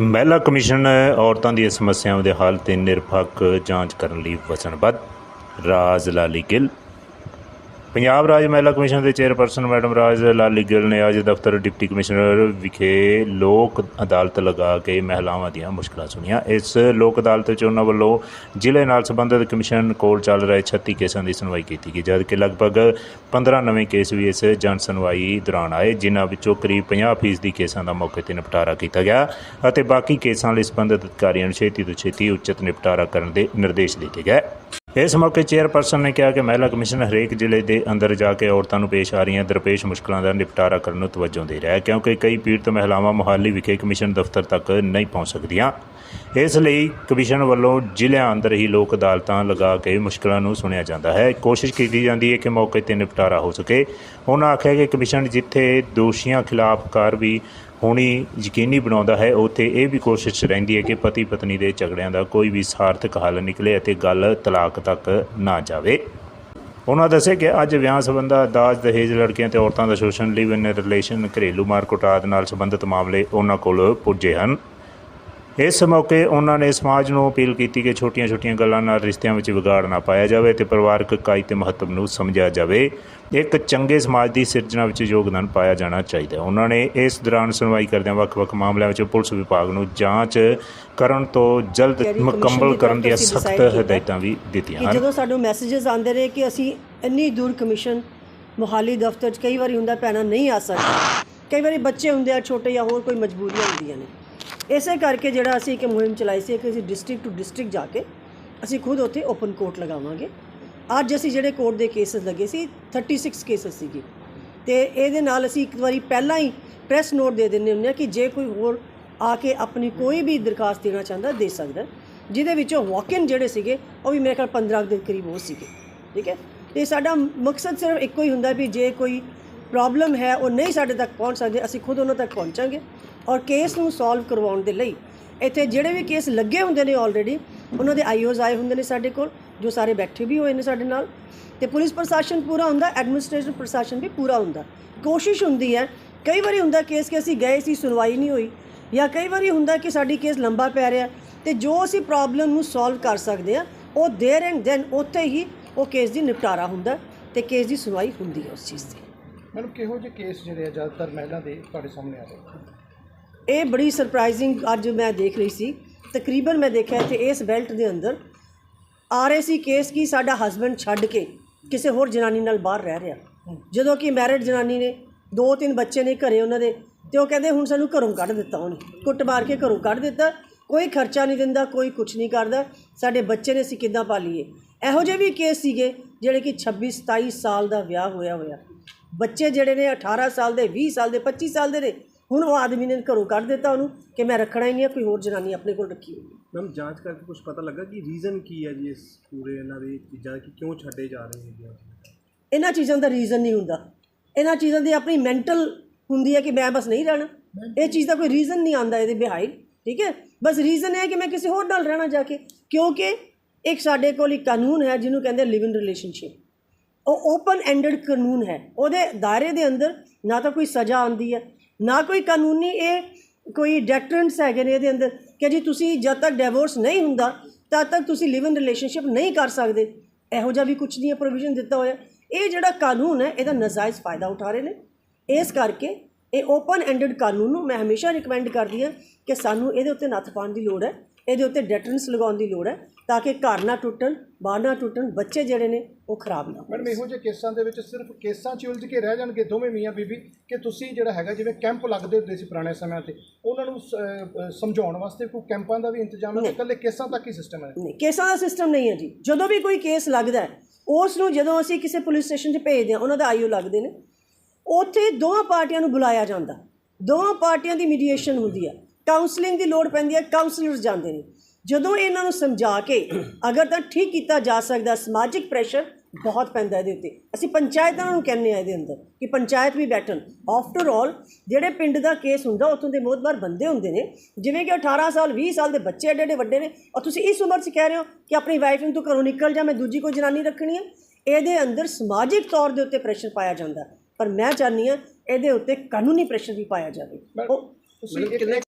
ਮਹਿਲਾ ਕਮਿਸ਼ਨ ਔਰਤਾਂ ਦੀਆਂ ਸਮੱਸਿਆਵਾਂ ਦੇ ਹੱਲ ਤੇ ਨਿਰਪੱਖ ਜਾਂਚ ਕਰਨ ਲਈ ਵਚਨਬੱਧ ਰਾਜ ਲਾਲੀ ਗਿੱਲ। ਪੰਜਾਬ ਰਾਜ ਮਹਿਲਾ ਕਮਿਸ਼ਨ ਦੇ ਚੇਅਰਪਰਸਨ ਮੈਡਮ ਰਾਜ ਲਾਲੀ ਗਿੱਲ ਨੇ ਅੱਜ ਦਫ਼ਤਰ ਡਿਪਟੀ ਕਮਿਸ਼ਨਰ ਵਿਖੇ ਲੋਕ ਅਦਾਲਤ ਲਗਾ ਕੇ ਮਹਿਲਾਵਾਂ ਦੀਆਂ ਮੁਸ਼ਕਲਾਂ ਸੁਣੀਆਂ। ਇਸ ਲੋਕ ਅਦਾਲਤ ਵਿੱਚ ਉਹਨਾਂ ਵੱਲੋਂ ਜ਼ਿਲ੍ਹੇ ਨਾਲ ਸੰਬੰਧਿਤ ਕਮਿਸ਼ਨ ਕੋਲ ਚੱਲ ਰਹੇ 36 ਕੇਸਾਂ ਦੀ ਸੁਣਵਾਈ ਕੀਤੀ ਗਈ ਜਦ ਕਿ ਲਗਭਗ 15 ਨਵੇਂ ਕੇਸ ਵੀ ਇਸ ਜਨ ਸੁਣਵਾਈ ਦੌਰਾਨ ਆਏ, ਜਿਨ੍ਹਾਂ ਵਿੱਚੋਂ ਕਰੀਬ 50% ਦੀ ਕੇਸਾਂ ਦਾ ਮੌਕੇ ਤੇ ਨਿਪਟਾਰਾ ਕੀਤਾ ਗਿਆ ਅਤੇ ਬਾਕੀ ਕੇਸਾਂ ਲਈ ਸੰਬੰਧਿਤ ਅਧਿਕਾਰੀਆਂ ਨੂੰ ਛੇਤੀ ਤੋਂ ਛੇਤੀ ਉਚਿਤ ਨਿਪਟਾਰਾ ਕਰਨ ਦੇ ਨਿਰਦੇਸ਼ ਦਿੱਤੇ ਗਏ। ਇਸ ਮੌਕੇ ਚੇਅਰਪਰਸਨ ਨੇ ਕਿਹਾ ਕਿ ਮਹਿਲਾ ਕਮਿਸ਼ਨ ਹਰੇਕ ਜ਼ਿਲ੍ਹੇ ਦੇ ਅੰਦਰ ਜਾ ਕੇ ਔਰਤਾਂ ਨੂੰ ਪੇਸ਼ ਆ ਰਹੀਆਂ ਦਰਪੇਸ਼ ਮੁਸ਼ਕਲਾਂ ਦਾ ਨਿਪਟਾਰਾ ਕਰਨ ਨੂੰ ਤਵੱਜੋ ਦੇ ਰਿਹਾ ਹੈ, ਕਿਉਂਕਿ ਕਈ ਪੀੜਤ ਮਹਿਲਾਵਾਂ ਮੁਹਾਲੀ ਵਿਖੇ ਕਮਿਸ਼ਨ ਦਫ਼ਤਰ ਤੱਕ ਨਹੀਂ ਪਹੁੰਚ ਸਕਦੀਆਂ। ਇਸ ਲਈ ਕਮਿਸ਼ਨ ਵੱਲੋਂ ਜ਼ਿਲ੍ਹਿਆਂ ਅੰਦਰ ਹੀ ਲੋਕ ਅਦਾਲਤਾਂ ਲਗਾ ਕੇ ਮੁਸ਼ਕਲਾਂ ਨੂੰ ਸੁਣਿਆ ਜਾਂਦਾ ਹੈ। ਕੋਸ਼ਿਸ਼ ਕੀਤੀ ਜਾਂਦੀ ਹੈ ਕਿ ਮੌਕੇ ਤੇ ਨਿਪਟਾਰਾ ਹੋ ਸਕੇ। ਉਹਨਾਂ ਆਖਿਆ ਕਿ ਕਮਿਸ਼ਨ ਜਿੱਥੇ ਦੋਸ਼ੀਆਂ ਖਿਲਾਫ ਕਾਰਵਾਈ ਹੋਣੀ ਯਕੀਨੀ ਬਣਾਉਂਦਾ ਹੈ, ਉੱਥੇ ਇਹ ਵੀ ਕੋਸ਼ਿਸ਼ ਰਹਿੰਦੀ ਹੈ ਕਿ ਪਤੀ ਪਤਨੀ ਦੇ ਝਗੜਿਆਂ ਦਾ ਕੋਈ ਵੀ ਸਾਰਥਕ ਹੱਲ ਨਿਕਲੇ ਅਤੇ ਗੱਲ ਤਲਾਕ ਤੱਕ ਨਾ ਜਾਵੇ। ਉਹਨਾਂ ਦੱਸਿਆ ਕਿ ਅੱਜ ਵਿਆਹ ਸੰਬੰਧਾ ਦਾਜ ਦਹੇਜ ਲੜਕੀਆਂ ਤੇ ਔਰਤਾਂ ਦਾ ਸ਼ੋਸ਼ਣ ਲਿਵ ਇਨ ਰਿਲੇਸ਼ਨ ਘਰੇਲੂ ਮਾਰਕੁੱਟ ਆਦਿ ਨਾਲ ਸੰਬੰਧਿਤ ਮਾਮਲੇ ਉਹਨਾਂ ਕੋਲ ਪੁੱਜੇ ਹਨ। ਇਸ ਮੌਕੇ ਉਹਨਾਂ ਨੇ ਸਮਾਜ ਨੂੰ ਅਪੀਲ ਕੀਤੀ ਕਿ ਛੋਟੀਆਂ-ਛੋਟੀਆਂ ਗੱਲਾਂ ਨਾਲ ਰਿਸ਼ਤਿਆਂ ਵਿੱਚ ਵਿਗਾੜ ਨਾ ਪਾਇਆ ਜਾਵੇ ਤੇ ਪਰਿਵਾਰਕ ਇਕਾਈ ਤੇ ਮਹੱਤਵ ਨੂੰ ਸਮਝਿਆ ਜਾਵੇ। ਇੱਕ ਚੰਗੇ ਸਮਾਜ ਦੀ ਸਿਰਜਣਾ ਵਿੱਚ ਯੋਗਦਾਨ ਪਾਇਆ ਜਾਣਾ ਚਾਹੀਦਾ ਹੈ। ਉਹਨਾਂ ਨੇ ਇਸ ਦੌਰਾਨ ਸੁਣਵਾਈ ਕਰਦਿਆਂ ਵੱਖ-ਵੱਖ ਮਾਮਲਿਆਂ ਵਿੱਚ ਪੁਲਿਸ ਵਿਭਾਗ ਨੂੰ ਜਾਂਚ ਕਰਨ ਤੋਂ ਜਲਦ ਮੁਕੰਮਲ ਕਰਨ ਦੀਆਂ ਸਖਤ ਹਦਾਇਤਾਂ ਵੀ ਦਿੱਤੀਆਂ ਹਨ। ਜਦੋਂ ਸਾਨੂੰ ਮੈਸੇजेस ਆਉਂਦੇ ਰਹੇ ਕਿ ਅਸੀਂ ਇੰਨੀ ਦੂਰ ਕਮਿਸ਼ਨ ਮੋਹਾਲੀ ਦਫ਼ਤਰ 'ਚ ਕਈ ਵਾਰੀ ਹੁੰਦਾ ਪੈਣਾ ਨਹੀਂ ਆ ਸਕਦਾ। ਕਈ ਵਾਰੀ ਬੱਚੇ ਹੁੰਦੇ ਆ ਛੋਟੇ ਜਾਂ ਹੋਰ ਕੋਈ ਮਜਬੂਰੀਆਂ ਹੁੰਦੀਆਂ ਨੇ। ਇਸੇ ਕਰਕੇ ਜਿਹੜਾ ਅਸੀਂ ਇੱਕ ਮੁਹਿੰਮ ਚਲਾਈ ਸੀ ਕਿ ਅਸੀਂ ਡਿਸਟ੍ਰਿਕਟ ਟੂ ਡਿਸਟ੍ਰਿਕਟ ਜਾ ਕੇ ਅਸੀਂ ਖੁਦ ਉੱਥੇ ਓਪਨ ਕੋਰਟ ਲਗਾਵਾਂਗੇ। ਅੱਜ ਅਸੀਂ ਜਿਹੜੇ ਕੋਰਟ ਦੇ ਕੇਸਸ ਲੱਗੇ ਸੀ 36 ਕੇਸਸ ਸੀਗੇ। ਤੇ ਇਹਦੇ ਨਾਲ ਅਸੀਂ ਇੱਕ ਵਾਰੀ ਪਹਿਲਾਂ ਹੀ ਪ੍ਰੈਸ ਨੋਟ ਦੇ ਦਿੰਦੇ ਹੁੰਦੇ ਆ ਕਿ ਜੇ ਕੋਈ ਹੋਰ ਆ ਕੇ ਆਪਣੀ ਕੋਈ ਵੀ ਦਰਖਾਸਤ ਦੇਣਾ ਚਾਹੁੰਦਾ, ਦੇ ਸਕਦਾ। ਜਿਹਦੇ ਵਿੱਚੋਂ ਵਾਕ-ਇਨ ਜਿਹੜੇ ਸੀਗੇ, ਉਹ ਵੀ ਮੇਰੇ ਖਿਆਲ 15 ਦੇ ਕਰੀਬ ਉਹ ਸੀਗੇ। ਠੀਕ ਹੈ? ਤੇ ਸਾਡਾ ਮਕਸਦ ਸਿਰਫ ਇੱਕੋ ਹੀ ਹੁੰਦਾ ਵੀ ਜੇ ਕੋਈ ਪ੍ਰੋਬਲਮ ਹੈ, ਉਹ ਨਹੀਂ ਸਾਡੇ ਤੱਕ ਪਹੁੰਚ ਸਕਦੇ, ਅਸੀਂ ਖੁਦ ਉਹਨਾਂ ਤੱਕ ਪਹੁੰਚਾਂਗੇ। ਔਰ ਕੇਸ ਨੂੰ ਸੋਲਵ ਕਰਵਾਉਣ ਦੇ ਲਈ ਇੱਥੇ ਜਿਹੜੇ ਵੀ ਕੇਸ ਲੱਗੇ ਹੁੰਦੇ ਨੇ ਆਲਰੇਡੀ ਉਹਨਾਂ ਦੇ ਆਈਓਜ਼ ਆਏ ਹੁੰਦੇ ਨੇ ਸਾਡੇ ਕੋਲ, ਜੋ ਸਾਰੇ ਬੈਠੇ ਵੀ ਹੋਏ ਨੇ ਸਾਡੇ ਨਾਲ। ਤੇ ਪੁਲਿਸ ਪ੍ਰਸ਼ਾਸਨ ਪੂਰਾ ਹੁੰਦਾ ਐਡਮਿਨਿਸਟ੍ਰੇਸ਼ਨ ਪ੍ਰਸ਼ਾਸਨ ਵੀ ਪੂਰਾ ਹੁੰਦਾ। ਕੋਸ਼ਿਸ਼ ਹੁੰਦੀ ਹੈ, ਕਈ ਵਾਰੀ ਹੁੰਦਾ ਕੇਸ ਕਿ ਅਸੀਂ ਗਏ ਸੀ ਸੁਣਵਾਈ ਨਹੀਂ ਹੋਈ, ਜਾਂ ਕਈ ਵਾਰੀ ਹੁੰਦਾ ਕਿ ਸਾਡੀ ਕੇਸ ਲੰਬਾ ਪੈ ਰਿਹਾ ਤੇ ਜੋ ਅਸੀਂ ਪ੍ਰੋਬਲਮ ਨੂੰ ਸੋਲਵ ਕਰ ਸਕਦੇ ਆ ਉਹ ਦੇਰ ਐਂਡ ਦੈਨ ਉੱਥੇ ਹੀ ਉਹ ਕੇਸ ਦੀ ਨਿਪਟਾਰਾ ਹੁੰਦਾ ਤੇ ਕੇਸ ਦੀ ਸੁਣਵਾਈ ਹੁੰਦੀ ਹੈ ਉਸ ਚੀਜ਼ ਦੀ। ਮੈਨੂੰ ਕਿਹੋ ਜਿਹੇ ਕੇਸ ਜਿਹੜੇ ਆ ਜ਼ਿਆਦਾਤਰ ਮਹਿਲਾ ਦੇ ਤੁਹਾਡੇ ਸਾਹਮਣੇ ਆ ਰਹੇ ਇਹ ਬੜੀ ਸਰਪ੍ਰਾਈਜ਼ਿੰਗ ਅੱਜ ਮੈਂ ਦੇਖ ਰਹੀ ਸੀ। ਤਕਰੀਬਨ ਮੈਂ ਦੇਖਿਆ ਇੱਥੇ ਇਸ ਬੈਲਟ ਦੇ ਅੰਦਰ ਆ ਰਹੇ ਸੀ ਕੇਸ ਕੀ ਸਾਡਾ ਹਸਬੰਡ ਛੱਡ ਕੇ ਕਿਸੇ ਹੋਰ ਜਨਾਨੀ ਨਾਲ ਬਾਹਰ ਰਹਿ ਰਿਹਾ। ਜਦੋਂ ਕਿ ਮੈਰਿਡ ਜਨਾਨੀ ਨੇ ਦੋ ਤਿੰਨ ਬੱਚੇ ਨੇ ਘਰੇ ਉਹਨਾਂ ਦੇ, ਤੇ ਉਹ ਕਹਿੰਦੇ ਹੁਣ ਸਾਨੂੰ ਘਰੋਂ ਕੱਢ ਦਿੱਤਾ ਉਹਨੇ। ਕੁੱਟ ਮਾਰ ਕੇ ਘਰੋਂ ਕੱਢ ਦਿੱਤਾ, ਕੋਈ ਖਰਚਾ ਨਹੀਂ ਦਿੰਦਾ, ਕੋਈ ਕੁਝ ਨਹੀਂ ਕਰਦਾ, ਸਾਡੇ ਬੱਚੇ ਨੇ ਅਸੀਂ ਕਿੱਦਾਂ ਪਾਲੀਏ? ਇਹੋ ਜਿਹੇ ਵੀ ਕੇਸ ਸੀਗੇ ਜਿਹੜੇ ਕਿ 26 27 ਸਾਲ ਦਾ ਵਿਆਹ ਹੋਇਆ ਹੋਇਆ। ਬੱਚੇ ਜਿਹੜੇ ਨੇ 18 ਸਾਲ ਦੇ 20 ਸਾਲ ਦੇ 25 ਸਾਲ ਦੇ ਨੇ ਹੁਣ ਉਹ ਆਦਮੀ ਨੇ ਘਰੋਂ ਕੱਢ ਦਿੱਤਾ ਉਹਨੂੰ ਕਿ ਮੈਂ ਰੱਖਣਾ ਹੀ ਨਹੀਂ ਹੈ ਕੋਈ ਹੋਰ ਜਨਾਨੀ ਆਪਣੇ ਕੋਲ ਰੱਖੀ ਹੋਈ ਹੈ। ਮੈਮ ਜਾਂਚ ਕਰਕੇ ਕੁਝ ਪਤਾ ਲੱਗਾ ਕਿ ਰੀਜ਼ਨ ਕੀ ਹੈ ਜੀ ਇਸ ਪੂਰੇ ਇਹਨਾਂ ਦੇ ਚੀਜ਼ਾਂ ਕਿ ਕਿਉਂ ਛੱਡੇ ਜਾ ਰਹੇ ਆ? ਇਹਨਾਂ ਚੀਜ਼ਾਂ ਦਾ ਰੀਜ਼ਨ ਨਹੀਂ ਹੁੰਦਾ। ਇਹਨਾਂ ਚੀਜ਼ਾਂ ਦੀ ਆਪਣੀ ਮੈਂਟਲ ਹੁੰਦੀ ਹੈ ਕਿ ਮੈਂ ਬਸ ਨਹੀਂ ਰਹਿਣਾ। ਇਹ ਚੀਜ਼ ਦਾ ਕੋਈ ਰੀਜ਼ਨ ਨਹੀਂ ਆਂਦਾ ਇਹਦੇ ਬਿਹਾਈਂਡ ਠੀਕ ਹੈ? ਬਸ ਰੀਜ਼ਨ ਹੈ ਕਿ ਮੈਂ ਕਿਸੇ ਹੋਰ ਨਾਲ ਰਹਿਣਾ ਜਾ ਕੇ ਕਿਉਂਕਿ ਇੱਕ ਸਾਡੇ ਕੋਲ ਇੱਕ ਕਾਨੂੰਨ ਹੈ ਜਿਹਨੂੰ ਕਹਿੰਦੇ ਲਿਵ ਇਨ ਰਿਲੇਸ਼ਨਸ਼ਿਪ ਉਹ ਓਪਨ ਐਂਡਡ ਕਾਨੂੰਨ ਹੈ। ਉਹਦੇ ਦਾਇਰੇ ਦੇ ਅੰਦਰ ਨਾ ਤਾਂ ਕੋਈ ਸਜ਼ਾ ਆਉਂਦੀ ਹੈ ਨਾ ਕੋਈ ਕਾਨੂੰਨੀ, ਇਹ ਕੋਈ ਡੈਟਰੈਂਟਸ ਹੈਗੇ ਨੇ ਇਹਦੇ ਅੰਦਰ ਕਿ ਜੀ ਤੁਸੀਂ ਜਦ ਤੱਕ ਡਿਵੋਰਸ ਨਹੀਂ ਹੁੰਦਾ, ਤਦ ਤੱਕ ਤੁਸੀਂ ਲਿਵ ਇਨ ਰਿਲੇਸ਼ਨਸ਼ਿਪ ਨਹੀਂ ਕਰ ਸਕਦੇ। ਇਹੋ ਜਿਹਾ ਵੀ ਕੁਝ ਨਹੀਂ ਪ੍ਰੋਵੀਜ਼ਨ ਦਿੱਤਾ ਹੋਇਆ। ਇਹ ਜਿਹੜਾ ਕਾਨੂੰਨ ਹੈ, ਇਹਦਾ ਨਜਾਇਜ਼ ਫਾਇਦਾ ਉਠਾ ਰਹੇ ਨੇ। ਇਸ ਕਰਕੇ ਇਹ ਓਪਨ ਐਂਡਡ ਕਾਨੂੰਨ ਨੂੰ ਮੈਂ ਹਮੇਸ਼ਾ ਰਿਕਮੈਂਡ ਕਰਦੀ ਹਾਂ ਕਿ ਸਾਨੂੰ ਇਹਦੇ ਉੱਤੇ ਨੱਥ ਪਾਉਣ ਦੀ ਲੋੜ ਹੈ, ਇਹਦੇ ਉੱਤੇ ਡੈਟਰੈਂਸ ਲਗਾਉਣ ਦੀ ਲੋੜ ਹੈ। ਤਾਂ ਕਿ ਘਰ ਨਾ ਟੁੱਟਣ ਬਾਹਰ ਨਾ ਟੁੱਟਣ ਬੱਚੇ ਜਿਹੜੇ ਨੇ ਉਹ ਖਰਾਬ ਨਾ ਹੋਣ। ਮੈਡਮ ਇਹੋ ਜਿਹੇ ਕੇਸਾਂ ਦੇ ਵਿੱਚ ਸਿਰਫ ਕੇਸਾਂ 'ਚ ਉਲਝ ਕੇ ਰਹਿ ਜਾਣਗੇ ਦੋਵੇਂ ਮੀਆਂ ਬੀਬੀ ਕਿ ਤੁਸੀਂ ਜਿਹੜਾ ਹੈਗਾ ਜਿਵੇਂ ਕੈਂਪ ਲੱਗਦੇ ਹੁੰਦੇ ਸੀ ਪੁਰਾਣੇ ਸਮਿਆਂ ਤੇ ਉਹਨਾਂ ਨੂੰ ਸਮਝਾਉਣ ਵਾਸਤੇ ਕੋਈ ਕੈਂਪਾਂ ਦਾ ਵੀ ਇੰਤਜ਼ਾਮ ਹੈ? ਇਕੱਲੇ ਕੇਸਾਂ ਤੱਕ ਹੀ ਸਿਸਟਮ ਹੈ? ਨਹੀਂ ਕੇਸਾਂ ਦਾ ਸਿਸਟਮ ਨਹੀਂ ਹੈ ਜੀ। ਜਦੋਂ ਵੀ ਕੋਈ ਕੇਸ ਲੱਗਦਾ ਹੈ ਉਸ ਨੂੰ ਜਦੋਂ ਅਸੀਂ ਕਿਸੇ ਪੁਲਿਸ ਸਟੇਸ਼ਨ 'ਚ ਭੇਜਦੇ ਹਾਂ ਉਹਨਾਂ ਦਾ ਆਈਓ ਲੱਗਦੇ ਨੇ ਉੱਥੇ ਦੋਵਾਂ ਪਾਰਟੀਆਂ ਨੂੰ ਬੁਲਾਇਆ ਜਾਂਦਾ। ਦੋਵਾਂ ਪਾਰਟੀਆਂ ਦੀ ਮੀਡੀਏਸ਼ਨ ਹੁੰਦੀ ਹੈ। ਕਾਉਂਸਲਿੰਗ ਦੀ ਲੋੜ ਪੈਂਦੀ ਹੈ ਕਾਉਂਸਲਰਸ ਜਾਂਦੇ ਨੇ। ਜਦੋਂ ਇਹਨਾਂ ਨੂੰ ਸਮਝਾ ਕੇ ਅਗਰ ਤਾਂ ਠੀਕ ਕੀਤਾ ਜਾ ਸਕਦਾ ਸਮਾਜਿਕ ਪ੍ਰੈਸ਼ਰ ਬਹੁਤ ਪੈਂਦਾ ਇਹਦੇ ਉੱਤੇ। ਅਸੀਂ ਪੰਚਾਇਤਾਂ ਨੂੰ ਕਹਿੰਦੇ ਆ ਇਹਦੇ ਅੰਦਰ ਕਿ ਪੰਚਾਇਤ ਵੀ ਬੈਠਣ। ਆਫਟਰ ਆਲ ਜਿਹੜੇ ਪਿੰਡ ਦਾ ਕੇਸ ਹੁੰਦਾ ਉੱਥੋਂ ਦੇ ਮੋਦਬਾਰ ਬੰਦੇ ਹੁੰਦੇ ਨੇ ਜਿਵੇਂ ਕਿ 18 ਸਾਲ 20 ਸਾਲ ਦੇ ਬੱਚੇ ਏਡੇ ਏਡੇ ਵੱਡੇ ਨੇ ਔਰ ਤੁਸੀਂ ਇਸ ਉਮਰ 'ਚ ਕਹਿ ਰਹੇ ਹੋ ਕਿ ਆਪਣੀ ਵਾਈਫ ਨੂੰ ਤੂੰ ਘਰੋਂ ਨਿਕਲ ਜਾ ਮੈਂ ਦੂਜੀ ਕੋਈ ਜਨਾਨੀ ਰੱਖਣੀ ਹੈ ਇਹਦੇ ਅੰਦਰ ਸਮਾਜਿਕ ਤੌਰ ਦੇ ਉੱਤੇ ਪ੍ਰੈਸ਼ਰ ਪਾਇਆ ਜਾਂਦਾ। ਪਰ ਮੈਂ ਚਾਹੁੰਦੀ ਹਾਂ ਇਹਦੇ ਉੱਤੇ ਕਾਨੂੰਨੀ ਪ੍ਰੈਸ਼ਰ ਵੀ ਪਾਇਆ ਜਾਵੇ। ਉਹ ਤੁਸੀਂ